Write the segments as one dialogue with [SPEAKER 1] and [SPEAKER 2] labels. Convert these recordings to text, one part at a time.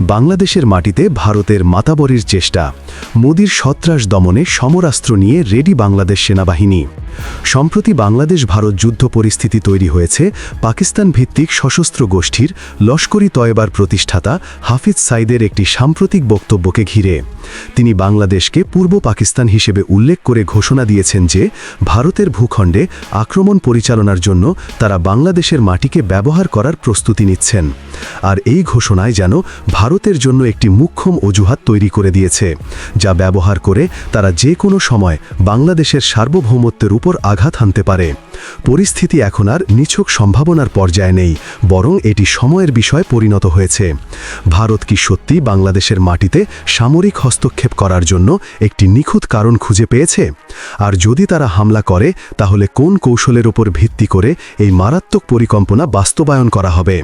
[SPEAKER 1] বাংলাদেশের মাটিতে ভারতের মাতাবরির চেষ্টা। মোদির সন্ত্রাস দমনে সমরাস্ত্র নিয়ে রেডি বাংলাদেশ সেনাবাহিনী। সম্প্রতি বাংলাদেশ ভারত যুদ্ধ পরিস্থিতি তৈরি হয়েছে পাকিস্তান ভিত্তিক সশস্ত্র গোষ্ঠীর লস্করি তয়বার প্রতিষ্ঠাতা হাফিজ সাইদের একটি সাম্প্রতিক বক্তব্যকে ঘিরে। তিনি বাংলাদেশকে পূর্ব পাকিস্তান হিসেবে উল্লেখ করে ঘোষণা দিয়েছেন যে, ভারতের ভূখণ্ডে আক্রমণ পরিচালনার জন্য তারা বাংলাদেশের মাটিকে ব্যবহার করার প্রস্তুতি নিচ্ছেন। আর এই ঘোষণায় যেন ভারতের জন্য একটি মুখ্যম অজুহাত তৈরি করে দিয়েছে, যা ব্যবহার করে তারা যে কোনো সময় বাংলাদেশের সার্বভৌমত্বের উপর আঘাত হানতে পারে। পরিস্থিতি এখন আর নিছক সম্ভাবনার পর্যায়ে নেই, বরং এটি সময়ের বিষয় পরিণত হয়েছে। ভারত কি সত্যি বাংলাদেশের মাটিতে সামরিক হস্তক্ষেপ করার জন্য একটি নিখুঁত কারণ খুঁজে পেয়েছে? আর যদি তারা হামলা করে, তাহলে কোন কৌশলের উপর ভিত্তি করে এই মারাত্মক পরিকল্পনা বাস্তবায়ন করা হবে?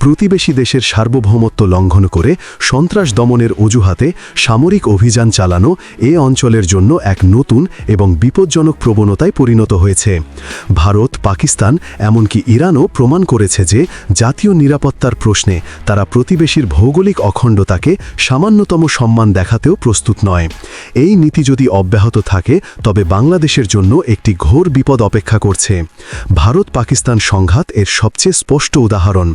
[SPEAKER 1] প্রতিবেশী দেশের সার্বভৌমত্ব লঙ্ঘন করে সন্ত্রাস দমনের অজুহাতে সামরিক অভিযান চালানো এ অঞ্চলের জন্য এক নতুন এবং বিপজ্জনক প্রবণতায় পরিণত হয়েছে। ভারত পাকিস্তান, এমনকি ইরানও প্রমাণ করেছে যে জাতীয় নিরাপত্তার প্রশ্নে তারা প্রতিবেশীর ভৌগোলিক অখণ্ডতাকে সামান্যতম সম্মান দেখাতেও প্রস্তুত নয়। এই নীতি যদি অব্যাহত থাকে, তবে বাংলাদেশের জন্য একটি ঘোর বিপদ অপেক্ষা করছে। ভারত পাকিস্তান সংঘাত এর সবচেয়ে স্পষ্ট উদাহরণ।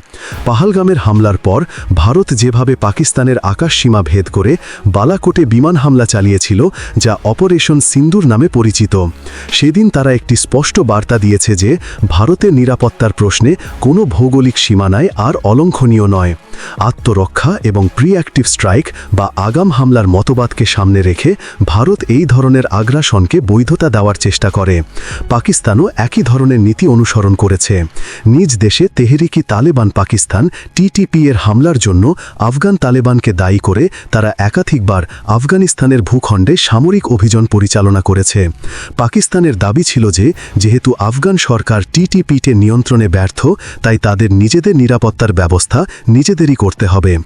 [SPEAKER 1] পাহালগামের হামলার পর ভারত যেভাবে পাকিস্তানের আকাশ সীমা ভেদ করে বালাকোটে বিমান হামলা চালিয়েছিল, যা অপারেশন সিন্দুর নামে পরিচিত। সেদিন তারা একটি স্পষ্ট বার্তা দিয়েছে যে ভারতের নিরাপত্তার প্রশ্নে কোনো ভৌগোলিক সীমানায় আর অলঙ্ঘনীয় নয়। আত্মরক্ষা এবং প্রিঅ্যাক্টিভ স্ট্রাইক বা আগাম হামলার মতবাদকে সামনে রেখে ভারত এই ধরনের আগ্রাসনকে বৈধতা দেওয়ার চেষ্টা করে। পাকিস্তানও একই ধরনের নীতি অনুসরণ করেছে। নিজ দেশে তেহরিকি তালেবান পাকিস্তান টিটিপি এর হামলার জন্য আফগান তালেবানকে দায়ী করে তারা একাধিকবার আফগানিস্তানের ভূখণ্ডে সামরিক অভিযান পরিচালনা করেছে। পাকিস্তানের দাবি ছিল যে, যেহেতু আফগান সরকার টিটিপিতে নিয়ন্ত্রণে ব্যর্থ, তাই তাদের নিজেদের নিরাপত্তার ব্যবস্থা নিজেদেরই করতে হবে।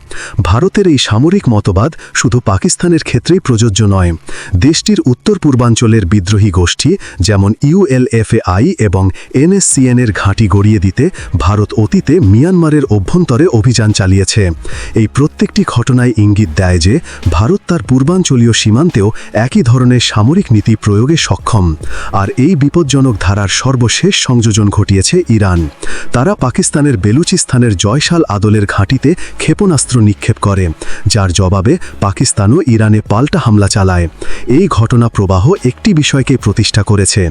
[SPEAKER 1] ভারতের এই সামরিক মতবাদ শুধু পাকিস্তানের ক্ষেত্রেই প্রযোজ্য নয়। দেশটির উত্তর পূর্বাঞ্চলের বিদ্রোহী গোষ্ঠী যেমন ইউএলএফএআই এবং এনএসসিএন এর ঘাঁটি গড়িয়ে দিতে ভারত অতীতে মিয়ানমারের অভ্যন্তরে অভিযান চালিয়েছে। এই প্রত্যেকটি ঘটনায় ইঙ্গিত দেয় যে, ভারত তার পূর্বাঞ্চলীয় সীমান্তেও একই ধরনের সামরিক নীতি প্রয়োগে সক্ষম। আর এই বিপজ্জনক ধারার সর্বশেষ সংযোজন ঘটিয়েছে ইরান। তারা পাকিস্তানের বেলুচিস্তানের জয়শাল আদলের ঘাঁটিতে ক্ষেপণাস্ত্র নিক্ষেপ করে, যার জবাবে পাকিস্তানও ইরানে পাল্টা হামলা চালায়। এই ঘটনা প্রবাহ একটি বিষয়কে প্রতিষ্ঠা করেছে।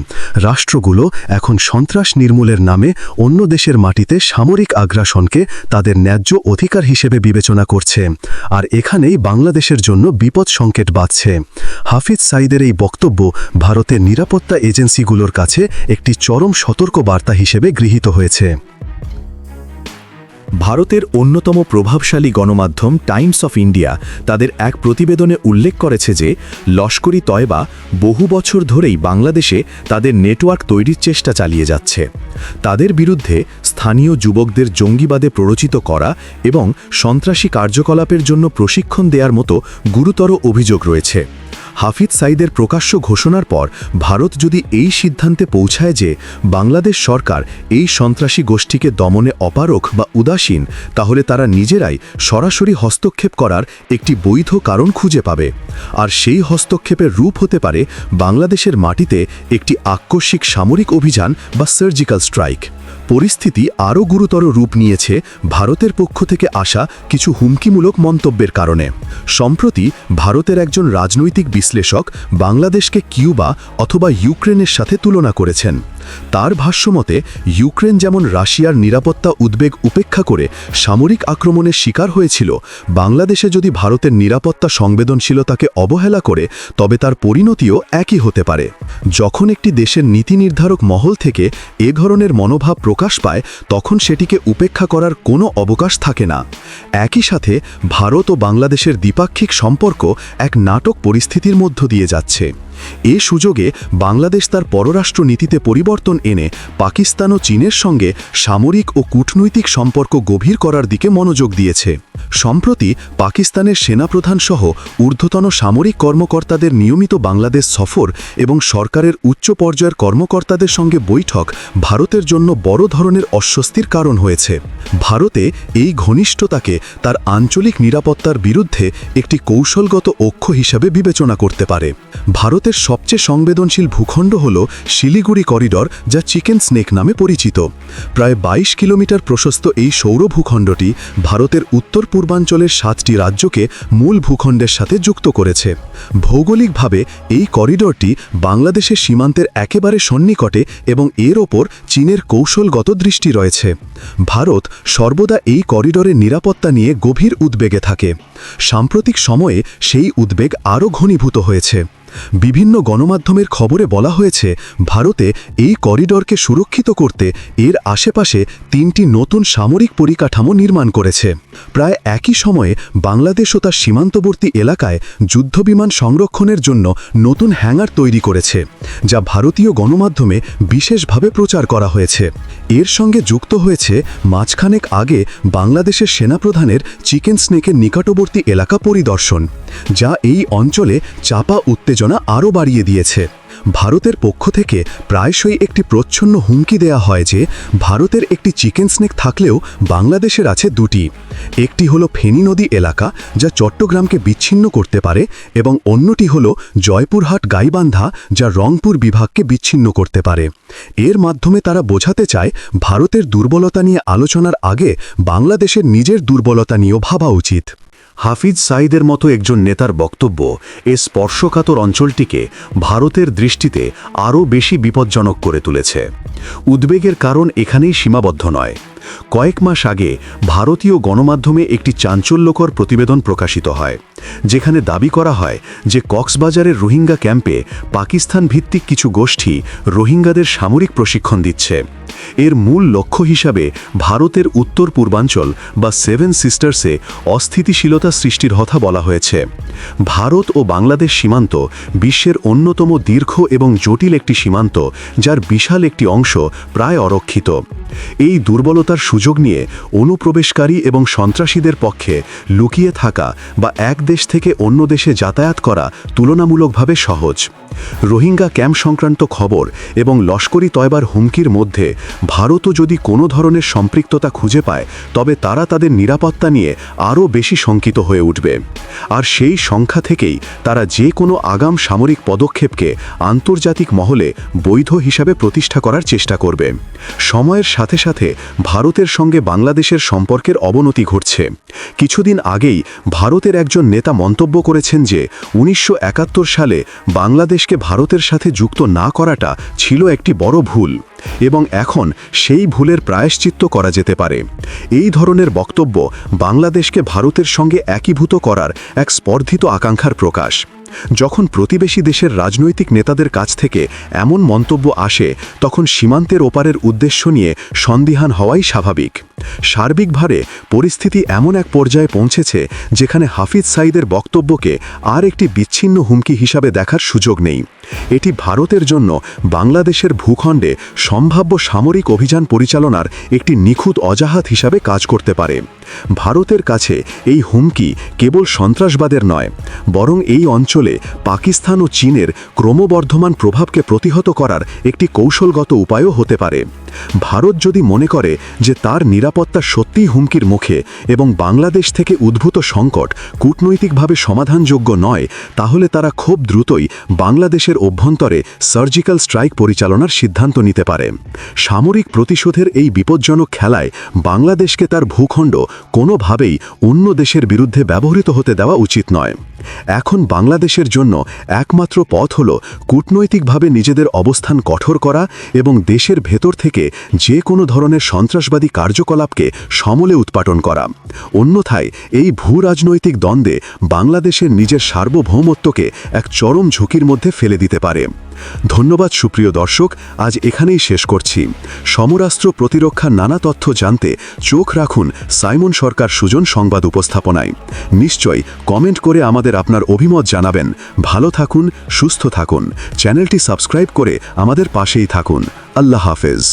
[SPEAKER 1] রাষ্ট্রগুলো এখন সন্ত্রাস নির্মূলের নামে অন্য দেশের মাটিতে সামরিক আগ্রাসনকে তাদের ন্যায্য অধিকার হিসেবে বিবেচনা করছে। আর এখানেই বাংলাদেশের জন্য বিপদ সংকেত বাঁচছে হাফিজ সাইদের এই বক্তব্য ভারতের নিরাপত্তা এজেন্সিগুলোর কাছে একটি চরম সতর্ক বার্তা হিসেবে গৃহীত হয়েছে।
[SPEAKER 2] ভারতের অন্যতম প্রভাবশালী গণমাধ্যম টাইমস অফ ইন্ডিয়া তাদের এক প্রতিবেদনে উল্লেখ করেছে যে, লস্করি তয়বা বহু বছর ধরেই বাংলাদেশে তাদের নেটওয়ার্ক তৈরির চেষ্টা চালিয়ে যাচ্ছে। তাদের বিরুদ্ধে স্থানীয় যুবকদের জঙ্গিবাদে প্ররোচিত করা এবং সন্ত্রাসী কার্যকলাপের জন্য প্রশিক্ষণ দেওয়ার মতো গুরুতর অভিযোগ রয়েছে। হাফিজ সাইদের প্রকাশ্য ঘোষণার পর ভারত যদি এই সিদ্ধান্তে পৌঁছায় যে বাংলাদেশ সরকার এই সন্ত্রাসী গোষ্ঠীকে দমনে অপারক বা উদাসীন, তাহলে তারা নিজেরাই সরাসরি হস্তক্ষেপ করার একটি বৈধ কারণ খুঁজে পাবে। আর সেই হস্তক্ষেপের রূপ হতে পারে বাংলাদেশের মাটিতে একটি আকস্মিক সামরিক অভিযান বা সার্জিক্যাল স্ট্রাইক। পরিস্থিতি আরও গুরুতর রূপ নিয়েছে ভারতের পক্ষ থেকে আসা কিছু হুমকিমূলক মন্তব্যের কারণে। সম্প্রতি ভারতের একজন রাজনৈতিক বিশ্লেষক বাংলাদেশকে কিউবা অথবা ইউক্রেনের সাথে তুলনা করেছেন। তার ভাষ্যমতে, ইউক্রেন যেমন রাশিয়ার নিরাপত্তা উদ্বেগ উপেক্ষা করে সামরিক আক্রমণের শিকার হয়েছিল, বাংলাদেশে যদি ভারতের নিরাপত্তা সংবেদনশীলতাকে অবহেলা করে, তবে তার পরিণতিও একই হতে পারে। যখন একটি দেশের নীতি নির্ধারক মহল থেকে এ ধরনের মনোভাব প্রকাশ পায়, তখন সেটিকে উপেক্ষা করার কোনো অবকাশ থাকে না। একই সাথে, ভারত ও বাংলাদেশের দ্বিপাক্ষিক সম্পর্ক এক নাটক পরিস্থিতির মধ্য দিয়ে যাচ্ছে। এ সুযোগে বাংলাদেশ তার পররাষ্ট্র নীতিতে পরিবর্তন এনে পাকিস্তান ও চীনের সঙ্গে সামরিক ও কূটনৈতিক সম্পর্ক গভীর করার দিকে মনোযোগ দিয়েছে। সম্প্রতি পাকিস্তানের সেনাপ্রধান সহ ঊর্ধ্বতন সামরিক কর্মকর্তাদের নিয়মিত বাংলাদেশ সফর এবং সরকারের উচ্চ পর্যায়ের কর্মকর্তাদের সঙ্গে বৈঠক ভারতের জন্য বড় ধরনের অস্বস্তির কারণ হয়েছে। ভারতে এই ঘনিষ্ঠতাকে তার আঞ্চলিক নিরাপত্তার বিরুদ্ধে একটি কৌশলগত অক্ষ হিসাবে বিবেচনা করতে পারে। ভারতের সবচেয়ে সংবেদনশীল ভূখণ্ড হল শিলিগুড়ি করিডর যা চিকেন স্নেক নামে পরিচিত। প্রায় ২২ কিলোমিটার প্রশস্ত এই সৌর ভূখণ্ডটি ভারতের উত্তর পূর্বাঞ্চলের সাতটি রাজ্যকে মূল ভূখণ্ডের সাথে যুক্ত করেছে। ভৌগোলিকভাবে এই করিডরটি বাংলাদেশের সীমান্তের একেবারে সন্নিকটে এবং এর ওপর চীনের কৌশলগত দৃষ্টি রয়েছে। ভারত সর্বদা এই করিডরের নিরাপত্তা নিয়ে গভীর উদ্বেগে থাকে। সাম্প্রতিক সময়ে সেই উদ্বেগ আরও ঘনীভূত হয়েছে। বিভিন্ন গণমাধ্যমের খবরে বলা হয়েছে, ভারতে এই করিডরকে সুরক্ষিত করতে এর আশেপাশে তিনটি নতুন সামরিক পরিকাঠামো নির্মাণ করেছে। প্রায় একই সময়ে বাংলাদেশ ও তার সীমান্তবর্তী এলাকায় যুদ্ধবিমান সংরক্ষণের জন্য নতুন হ্যাঙ্গার তৈরি করেছে, যা ভারতীয় গণমাধ্যমে বিশেষভাবে প্রচার করা হয়েছে। এর সঙ্গে যুক্ত হয়েছে মাঝখানেক আগে বাংলাদেশের সেনাপ্রধানের চিকেন স্নেকের নিকটবর্তী এলাকা পরিদর্শন, যা এই অঞ্চলে চাপা উত্তেজনা আরও বাড়িয়ে দিয়েছে। ভারতের পক্ষ থেকে প্রায়শই একটি প্রচ্ছন্ন হুমকি দেয়া হয় যে, ভারতের একটি চিকেন স্নেক থাকলেও বাংলাদেশের আছে দুটি। একটি হলো ফেনী নদী এলাকা, যা চট্টগ্রামকে বিচ্ছিন্ন করতে পারে, এবং অন্যটি হলো জয়পুরহাট গাইবান্ধা, যা রংপুর বিভাগকে বিচ্ছিন্ন করতে পারে। এর মাধ্যমে তারা বোঝাতে চায়, ভারতের দুর্বলতা নিয়ে আলোচনার আগে বাংলাদেশের নিজের দুর্বলতা নিয়েও ভাবা উচিত।
[SPEAKER 1] হাফিজ সাইদের মতো একজন নেতার বক্তব্য এ স্পর্শকাতর অঞ্চলটিকে ভারতের দৃষ্টিতে আরও বেশি বিপজ্জনক করে তুলেছে। উদ্বেগের কারণ এখানেই সীমাবদ্ধ নয়। কয়েক মাস আগে ভারতীয় গণমাধ্যমে একটি চাঞ্চল্যকর প্রতিবেদন প্রকাশিত হয়, যেখানে দাবি করা হয় যে কক্সবাজারের রোহিঙ্গা ক্যাম্পে পাকিস্তান ভিত্তিক কিছু গোষ্ঠী রোহিঙ্গাদের সামরিক প্রশিক্ষণ দিচ্ছে। এর মূল লক্ষ্য হিসাবে ভারতের উত্তর পূর্বাঞ্চল বা সেভেন সিস্টার্সে অস্থিতিশীলতা সৃষ্টির কথা বলা হয়েছে। ভারত ও বাংলাদেশ সীমান্ত বিশ্বের অন্যতম দীর্ঘ এবং জটিল একটি সীমান্ত, যার বিশাল একটি অংশ প্রায় অরক্ষিত। এই দুর্বলতার সুযোগ নিয়ে অনুপ্রবেশকারী এবং সন্ত্রাসীদের পক্ষে লুকিয়ে থাকা বা এক দেশ থেকে অন্য দেশে যাতায়াত করা তুলনামূলকভাবে সহজ। রোহিঙ্গা ক্যাম্প সংক্রান্ত খবর এবং লস্করি তয়বার হুমকির মধ্যে ভারতও যদি কোনো ধরনের সম্পৃক্ততা খুঁজে পায়, তবে তারা তাদের নিরাপত্তা নিয়ে আরও বেশি শঙ্কিত হয়ে উঠবে। আর সেই সংখ্যা থেকেই তারা যে কোনো আগাম সামরিক পদক্ষেপকে আন্তর্জাতিক মহলে বৈধ হিসাবে প্রতিষ্ঠা করার চেষ্টা করবে। সময়ের সাথে সাথে ভারতের সঙ্গে বাংলাদেশের সম্পর্কের অবনতি ঘটছে। কিছুদিন আগেই ভারতের একজন নেতা মন্তব্য করেছেন যে, উনিশশো একাত্তর সালে বাংলাদেশকে ভারতের সাথে যুক্ত না করাটা ছিল একটি বড় ভুল এবং এখন সেই ভুলের প্রায়শ্চিত্ত করা যেতে পারে। এই ধরনের বক্তব্য বাংলাদেশকে ভারতের সঙ্গে একীভূত করার এক স্পর্ধিত আকাঙ্ক্ষার প্রকাশ। যখন প্রতিবেশী দেশের রাজনৈতিক নেতাদের কাছ থেকে এমন মন্তব্য আসে, তখন সীমান্তের ওপারের উদ্দেশ্য নিয়ে সন্দিহান হওয়াই স্বাভাবিক। সার্বিকভাবে পরিস্থিতি এমন এক পর্যায়ে পৌঁছেছে, যেখানে হাফিজ সাইদের বক্তব্যকে আর একটি বিচ্ছিন্ন হুমকি হিসাবে দেখার সুযোগ নেই। এটি ভারতের জন্য বাংলাদেশের ভূখণ্ডে সম্ভাব্য সামরিক অভিযান পরিচালনার একটি নিখুঁত অজাহাত হিসাবে কাজ করতে পারে। ভারতের কাছে এই হুমকি কেবল সন্ত্রাসবাদের নয়, বরং এই অঞ্চলে পাকিস্তান ও চীনের ক্রমবর্ধমান প্রভাবকে প্রতিহত করার একটি কৌশলগত উপায়ও হতে পারে। ভারত যদি মনে করে যে তার নিরাপত্তা সত্যিই হুমকির মুখে এবং বাংলাদেশ থেকে উদ্ভূত সংকট কূটনৈতিকভাবে সমাধানযোগ্য নয়, তাহলে তারা খুব দ্রুতই বাংলাদেশের অভ্যন্তরে সার্জিক্যাল স্ট্রাইক পরিচালনার সিদ্ধান্ত নিতে পারে। সামরিক প্রতিশোধের এই বিপজ্জনক খেলায় বাংলাদেশকে তার ভূখণ্ড কোনোভাবেই অন্য দেশের বিরুদ্ধে ব্যবহৃত হতে দেওয়া উচিত নয়। এখন বাংলাদেশের জন্য একমাত্র পথ হল কূটনৈতিকভাবে নিজেদের অবস্থান কঠোর করা এবং দেশের ভেতর থেকে যে কোনো ধরনের সন্ত্রাসবাদী কার্যকলাপকে সমলে উৎপাটন করা। অন্যথায়, এই ভূ রাজনৈতিক দ্বন্দ্বে বাংলাদেশের নিজের সার্বভৌমত্বকে এক চরম ঝুঁকির মধ্যে ফেলে দিতে পারে। ধন্যবাদ, সুপ্রিয় দর্শক, আজ এখানেই শেষ করছি। সমরাস্ত্র প্রতিরক্ষার নানা তথ্য জানতে চোখ রাখুন সাইমন সরকার সুজন সংবাদ উপস্থাপনায়। নিশ্চয় কমেন্ট করে আমাদের আপনার অভিমত জানাবেন। ভালো থাকুন, সুস্থ থাকুন। চ্যানেলটি সাবস্ক্রাইব করে আমাদের পাশেই থাকুন। আল্লাহ হাফেজ।